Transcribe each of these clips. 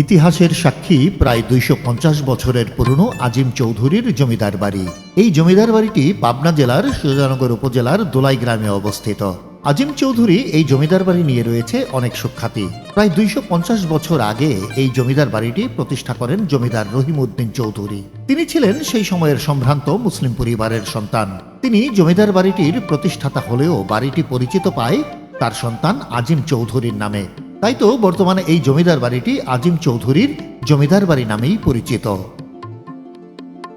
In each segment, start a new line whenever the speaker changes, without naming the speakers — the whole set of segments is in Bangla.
ইতিহাসের সাক্ষী প্রায় দুইশো পঞ্চাশ বছরের পুরনো আজিম চৌধুরীর জমিদার বাড়ি। এই জমিদার বাড়িটি পাবনা জেলার সুজানগর উপজেলার দোলাই গ্রামে অবস্থিত। আজিম চৌধুরী এই জমিদার বাড়ি নিয়ে রয়েছে অনেক সুখ্যাতি। প্রায় দুইশো পঞ্চাশ বছর আগে এই জমিদার বাড়িটি প্রতিষ্ঠা করেন জমিদার রহিমউদ্দিন চৌধুরী। তিনি ছিলেন সেই সময়ের সম্ভ্রান্ত মুসলিম পরিবারের সন্তান। তিনি জমিদার বাড়িটির প্রতিষ্ঠাতা হলেও বাড়িটি পরিচিত পায় তার সন্তান আজিম চৌধুরীর নামে। তাই তো বর্তমানে এই জমিদার বাড়িটি আজিম চৌধুরীর জমিদার বাড়ি নামেই পরিচিত।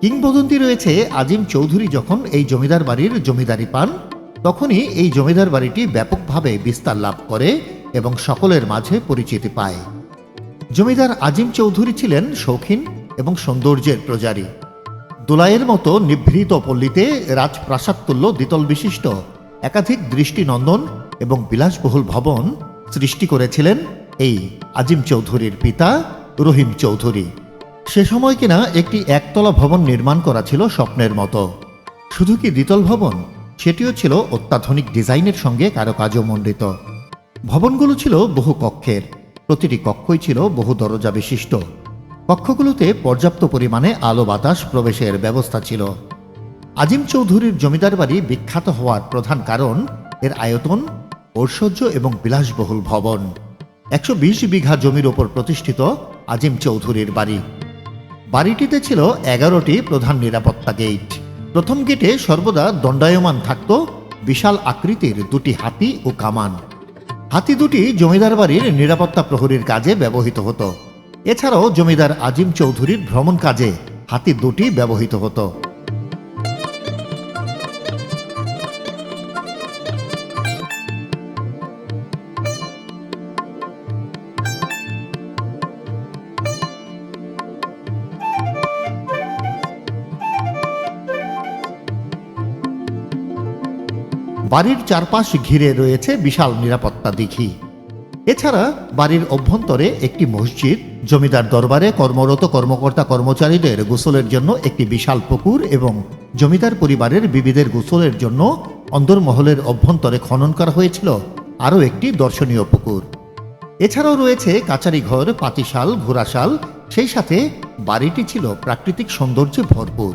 কিংবদন্তি রয়েছে আজিম চৌধুরী যখন এই জমিদার বাড়ির জমিদারি পান, তখনই এই জমিদার বাড়িটি ব্যাপকভাবে বিস্তার লাভ করে এবং সকলের মাঝে পরিচিতি পায়। জমিদার আজিম চৌধুরী ছিলেন শৌখিন এবং সৌন্দর্যের প্রজারী। দোলাইয়ের মতো নিভৃত পল্লীতে রাজপ্রাসাদ তুল্য দ্বিতল বিশিষ্ট একাধিক দৃষ্টিনন্দন এবং বিলাসবহুল ভবন সৃষ্টি করেছিলেন এই আজিম চৌধুরীর পিতা রহিম চৌধুরী। সে সময় কিনা একটি একতলা ভবন নির্মাণ করা ছিল স্বপ্নের মতো। শুধু কি দ্বিতল ভবন? সেটিও ছিল অত্যাধুনিক ডিজাইনের সঙ্গে কারুকার্যমণ্ডিত। ভবনগুলো ছিল বহু কক্ষের। প্রতিটি কক্ষই ছিল বহু দরজা বিশিষ্ট। কক্ষগুলোতে পর্যাপ্ত পরিমাণে আলো বাতাস প্রবেশের ব্যবস্থা ছিল। আজিম চৌধুরীর জমিদার বাড়ি বিখ্যাত হওয়ার প্রধান কারণ, এর আয়তন ঐশ্বর্য এবং বিলাসবহুল ভবন। একশো বিশ বিঘা জমির ওপর প্রতিষ্ঠিত আজিম চৌধুরীর বাড়ি। বাড়িটিতে ছিল এগারোটি প্রধান নিরাপত্তা গেট। প্রথম গেটে সর্বদা দণ্ডায়মান থাকত বিশাল আকৃতির দুটি হাতি ও কামান। হাতি দুটি জমিদার বাড়ির নিরাপত্তা প্রহরীর কাজে ব্যবহৃত হতো। এছাড়াও জমিদার আজিম চৌধুরীর ভ্রমণ কাজে হাতি দুটি ব্যবহৃত হতো। বাড়ির চারপাশ ঘিরে রয়েছে বিশাল নিরাপত্তা দিঘি। এছাড়া বাড়ির অভ্যন্তরে একটি মসজিদ, জমিদার দরবারে কর্মরত কর্মকর্তা কর্মচারীদের গোসলের জন্য একটি বিশাল পুকুর এবং জমিদার পরিবারের বিবিধের গোসলের জন্য অন্দরমহলের অভ্যন্তরে খনন করা হয়েছিল আরও একটি দর্শনীয় পুকুর। এছাড়াও রয়েছে কাচারি ঘর, পাতিশাল, ঘোড়াশাল, সেই সাথে বাড়িটি ছিল প্রাকৃতিক সৌন্দর্যে ভরপুর।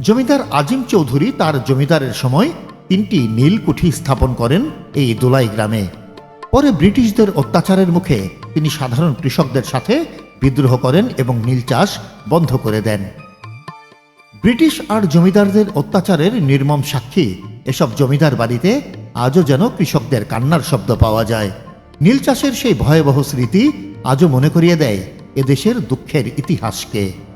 জমিদার আজিম চৌধুরী তার জমিদারের সময় তিনটি নীলকুঠি স্থাপন করেন এই দোলাই গ্রামে। পরে ব্রিটিশদের অত্যাচারের মুখে তিনি সাধারণ কৃষকদের সাথে বিদ্রোহ করেন এবং নীল চাষ বন্ধ করে দেন। ব্রিটিশ আর জমিদারদের অত্যাচারের নির্মম সাক্ষী এসব জমিদার বাড়িতে আজও যেন কৃষকদের কান্নার শব্দ পাওয়া যায়। নীল চাষের সেই ভয়াবহ স্মৃতি আজও মনে করিয়ে দেয় এদেশের দুঃখের ইতিহাসকে।